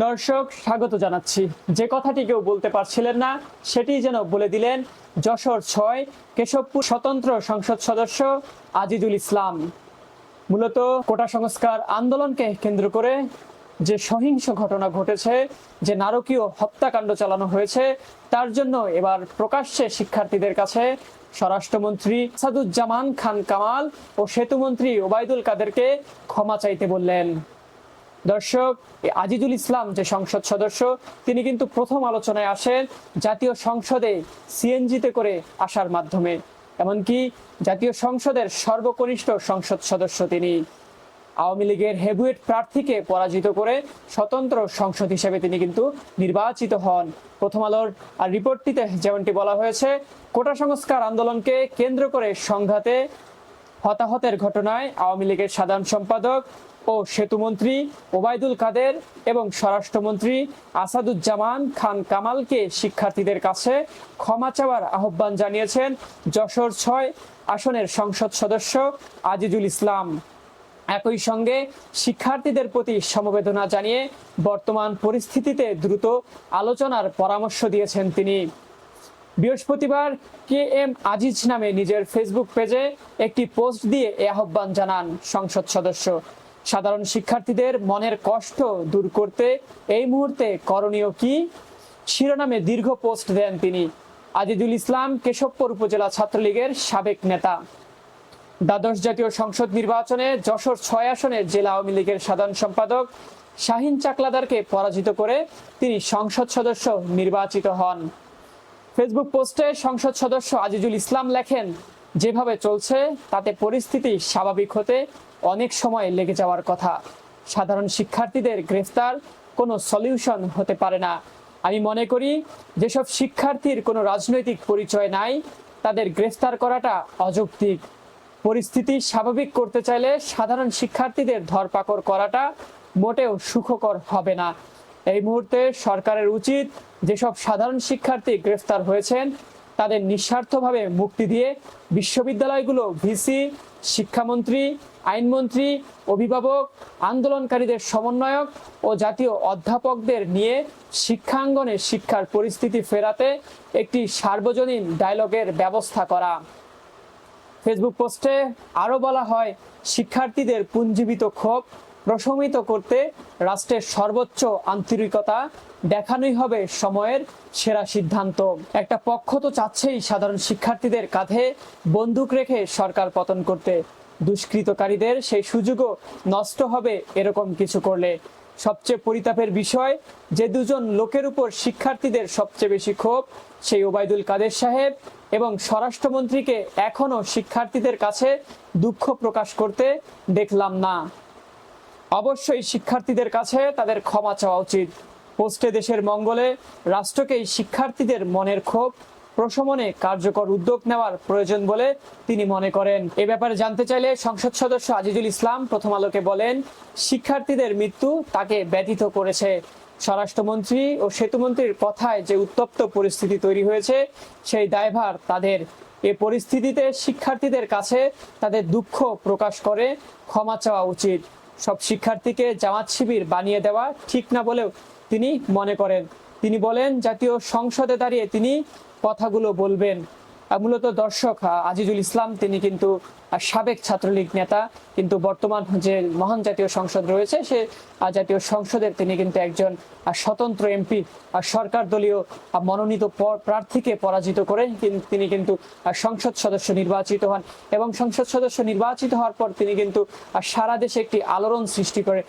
দর্শক, স্বাগত জানাচ্ছি। যে কথাটি কেউ বলতে পারছিলেন না, সেটি যেন বলে দিলেন, যশোর ছয়, কেশবপুর স্বতন্ত্র সংসদ সদস্য আজিজুল ইসলাম। মূলত কোটা সংস্কার আন্দোলনকে কেন্দ্র করে যে সহিংস ঘটনা ঘটেছে, যে নারকীয় হত্যাকাণ্ড চালানো হয়েছে, তার জন্য এবার প্রকাশ্যে শিক্ষার্থীদের কাছে স্বরাষ্ট্রমন্ত্রী সাদুজ্জামান খান কামাল ও সেতুমন্ত্রী ওবায়দুল কাদেরকে ক্ষমা চাইতে বললেন। দর্শক, আজিজুল ইসলাম যে সংসদ সদস্য, তিনি কিন্তু প্রথম আলোচনায় আসেন জাতীয় সংসদে সিএনজিতে করে আসার মাধ্যমে। এমনকি জাতীয় সংসদের সর্বকনিষ্ঠ সংসদ সদস্য তিনি। আওয়ামী লীগের হেভিওয়েট প্রার্থীকে পরাজিত করে স্বতন্ত্র সংসদ হিসেবে তিনি কিন্তু নির্বাচিত হন। প্রথম আলোর আর রিপোর্টটিতে যেমনটি বলা হয়েছে, কোটা সংস্কার আন্দোলনকে কেন্দ্র করে সংঘাতে হতাহতের ঘটনায় আওয়ামী লীগের সাধারণ সম্পাদক ও সেতুমন্ত্রী ওবায়দুল কাদের এবং স্বরাষ্ট্রমন্ত্রী আসাদুজ্জামান খান কামালকে শিক্ষার্থীদের কাছে ক্ষমা চাওয়ার আহ্বান জানিয়েছেন যশোর ছয় আসনের সংসদ সদস্য আজিজুল ইসলাম। একই সঙ্গে শিক্ষার্থীদের প্রতি সমবেদনা জানিয়ে বর্তমান পরিস্থিতিতে দ্রুত আলোচনার পরামর্শ দিয়েছেন তিনি। বৃহস্পতিবার কে এম আজিজ নামে নিজের ফেসবুক পেজে একটি পোস্ট দিয়ে এ আহ্বান জানান সংসদ সদস্য। সাধারণ শিক্ষার্থীদের মনের কষ্ট দূর করতে এই মুহূর্তে করণীয় কি? শিরোনামে দীর্ঘ পোস্ট দেন তিনি। আজিজুল ইসলাম কেশবপুর উপজেলা ছাত্রলীগের সাবেক নেতা। দ্বাদশ জাতীয় সংসদ নির্বাচনে যশোর ছয় আসনে জেলা আওয়ামী লীগের সাধারণ সম্পাদক শাহিন চাকলাদারকে পরাজিত করে তিনি সংসদ সদস্য নির্বাচিত হন। ফেসবুক পোস্টে সংসদ সদস্য আজিজুল ইসলাম লেখেন, যেভাবে চলছে, তাতে পরিস্থিতি স্বাভাবিক হতে অনেক সময় লেগে যাওয়ার কথা। সাধারণ শিক্ষার্থীদের গ্রেফতার, কোনো সলিউশন হতে পারে না। আমি মনে করি, যেসব শিক্ষার্থীর কোনো রাজনৈতিক পরিচয় নাই, তাদের গ্রেফতার করাটা অযৌক্তিক। পরিস্থিতি স্বাভাবিক করতে চাইলে সাধারণ শিক্ষার্থীদের ধরপাকড় করাটা মোটেও সুখকর হবে না। এই মুহূর্তে সরকারের উচিত যেসব সাধারণ শিক্ষার্থী গ্রেফতার হয়েছেন, তাদের নিঃস্বার্থভাবে মুক্তি দিয়ে বিশ্ববিদ্যালয়গুলো ভিসি, শিক্ষামন্ত্রী, আইনমন্ত্রী, অভিভাবক, আন্দোলনকারীদের সমন্বয়ক ও জাতীয় অধ্যাপকদের নিয়ে শিক্ষাঙ্গনে শিক্ষার পরিস্থিতি ফেরাতে একটি সার্বজনীন ডায়লগের ব্যবস্থা করা। ফেসবুক পোস্টে আরও বলা হয়, শিক্ষার্থীদের পুঞ্জীবিত ক্ষোভ প্রশমিত করতে রাষ্ট্রের সর্বোচ্চ আন্তরিকতা দেখানোই হবে সময়ের সেরা সিদ্ধান্ত। একটা পক্ষ তো চাচ্ছেই সাধারণ শিক্ষার্থীদের কাঁধে বন্দুক রেখে সরকার পতন করতে। দুষ্কৃতকারীদের সেই সুযোগও নষ্ট হবে এরকম কিছু করলে। সবচেয়ে পরিতাপের বিষয়, যে দুজন লোকের উপর শিক্ষার্থীদের সবচেয়ে বেশি ক্ষোভ, সেই ওবায়দুল কাদের সাহেব এবং স্বরাষ্ট্রমন্ত্রীকে এখনও শিক্ষার্থীদের কাছে দুঃখ প্রকাশ করতে দেখলাম না। অবশ্যই শিক্ষার্থীদের কাছে তাদের ক্ষমা চাওয়া উচিত। পোস্টে দেশের মঙ্গলে রাষ্ট্রকেই শিক্ষার্থীদের মনের ক্ষোভ, প্রশমনে কার্যকর উদ্যোগ নেওয়ার প্রয়োজন বলে তিনি মনে করেন। এ ব্যাপারে জানতে চাইলে সংসদ সদস্য আজিজুল ইসলাম প্রথম আলোকে বলেন, শিক্ষার্থীদের মৃত্যু তাকে ব্যথিত করেছে। স্বরাষ্ট্রমন্ত্রী ও সেতুমন্ত্রীর কথায় যে উত্তপ্ত পরিস্থিতি তৈরি হয়েছে, সেই দায়ভার তাদের। এ পরিস্থিতিতে শিক্ষার্থীদের কাছে তাদের দুঃখ প্রকাশ করে ক্ষমা চাওয়া উচিত। সব শিক্ষার্থীকে জামাত শিবির বানিয়ে দেওয়া ঠিক না বলেও তিনি মনে করেন। তিনি বলেন, জাতীয় সংসদে দাঁড়িয়ে তিনি কথাগুলো বলবেন। মূলত দর্শক আজিজুল ইসলাম, তিনি কিন্তু সাবেক ছাত্রলীগ নেতা, কিন্তু বর্তমান যে মহান জাতীয় সংসদ রয়েছে, সে জাতীয় সংসদের তিনি কিন্তু একজন স্বতন্ত্র এমপি সরকার দলীয় মনোনীত প্রার্থীকে পরাজিত করে তিনি কিন্তু সংসদ সদস্য নির্বাচিত হন। এবং সংসদ সদস্য নির্বাচিত হওয়ার পর তিনি কিন্তু সারা দেশে একটি আলোড়ন সৃষ্টি করে।